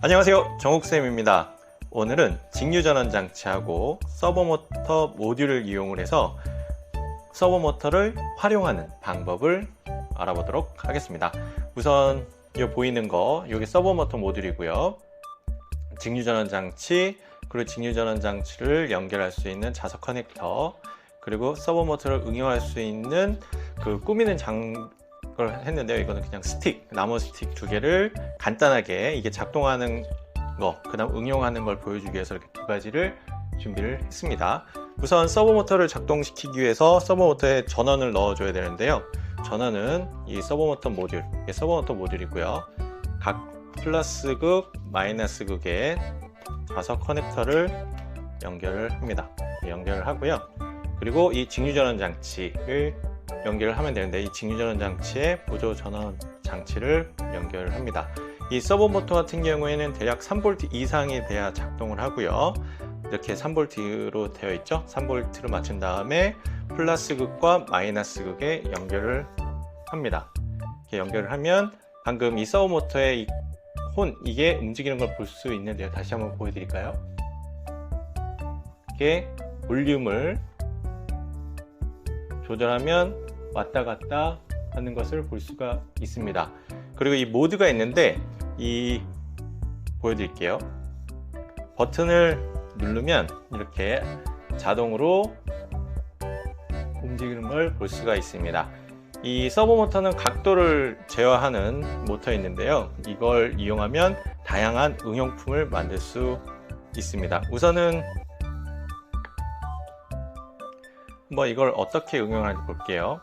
안녕하세요. 정욱쌤입니다. 오늘은 직류전원 장치하고 서버모터 모듈을 이용을 해서 서버모터를 활용하는 방법을 알아보도록 하겠습니다. 우선 이 보이는 거 여기 서버모터 모듈이고요. 직류전원 장치 그리고 직류전원 장치를 연결할 수 있는 자석 커넥터 그리고 서버모터를 응용할 수 있는 그 꾸미는 장 걸 했는데요. 이거는 그냥 스틱, 나무 스틱 두 개를 간단하게 이게 작동하는 거, 그 다음 응용하는 걸 보여주기 위해서 이렇게 두 가지를 준비를 했습니다. 우선 서버 모터를 작동시키기 위해서 서버 모터에 전원을 넣어 줘야 되는데요. 전원은 이 서버 모터 모듈, 이게 서버 모터 모듈이고요. 각 플러스 극, 마이너스 극에 좌석 커넥터를 연결을 합니다. 연결을 하고요. 그리고 이 직류 전원 장치를 연결을 하면 되는데 이 직류전원 장치에 보조 전원 장치를 연결을 합니다. 이 서버 모터 같은 경우에는 대략 3V 이상이 돼야 작동을 하고요. 이렇게 3V로 되어 있죠. 3V를 맞춘 다음에 플러스 극과 마이너스 극에 연결을 합니다. 이렇게 연결을 하면 방금 이 서버 모터의 이 혼 이게 움직이는 걸 볼 수 있는데요. 다시 한번 보여드릴까요? 이게 볼륨을 조절하면 왔다 갔다 하는 것을 볼 수가 있습니다. 그리고 이 모드가 있는데 이 보여드릴게요. 버튼을 누르면 이렇게 자동으로 걸볼 수가 있습니다. 이 서버 모터는 각도를 제어하는 모터 있는데요. 이걸 이용하면 다양한 응용품을 만들 수 있습니다. 우선은 뭐 이걸 어떻게 응용하는지 볼게요.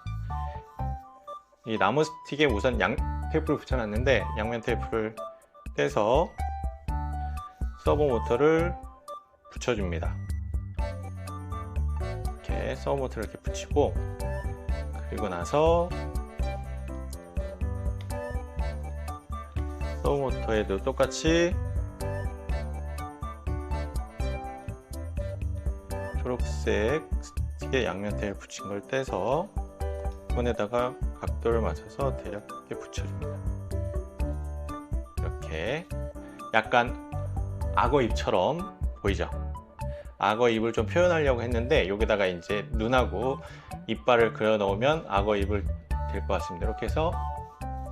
이 나무 스틱에 우선 양 테이프를 붙여놨는데 양면 테이프를 떼서 서버 모터를 붙여줍니다. 이렇게 서버 모터를 이렇게 붙이고 그리고 나서 서버 모터에도 똑같이 초록색 스틱에 양면 테이프 붙인 걸 떼서 손에다가 각도를 맞춰서 대략 이렇게 붙여줍니다. 이렇게 약간 악어 입처럼 보이죠? 악어 입을 좀 표현하려고 했는데 여기다가 이제 눈하고 이빨을 그려 넣으면 악어 입을 될 것 같습니다. 이렇게 해서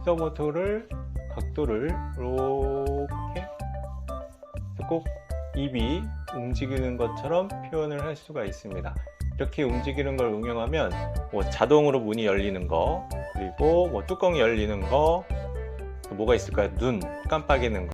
서버토를 각도를 이렇게 꼭 입이 움직이는 것처럼 표현을 할 수가 있습니다. 이렇게 움직이는 걸 응용하면 뭐 자동으로 문이 열리는 거 그리고 뭐 뚜껑이 열리는 거 뭐가 있을까요? 눈 깜빡이는 거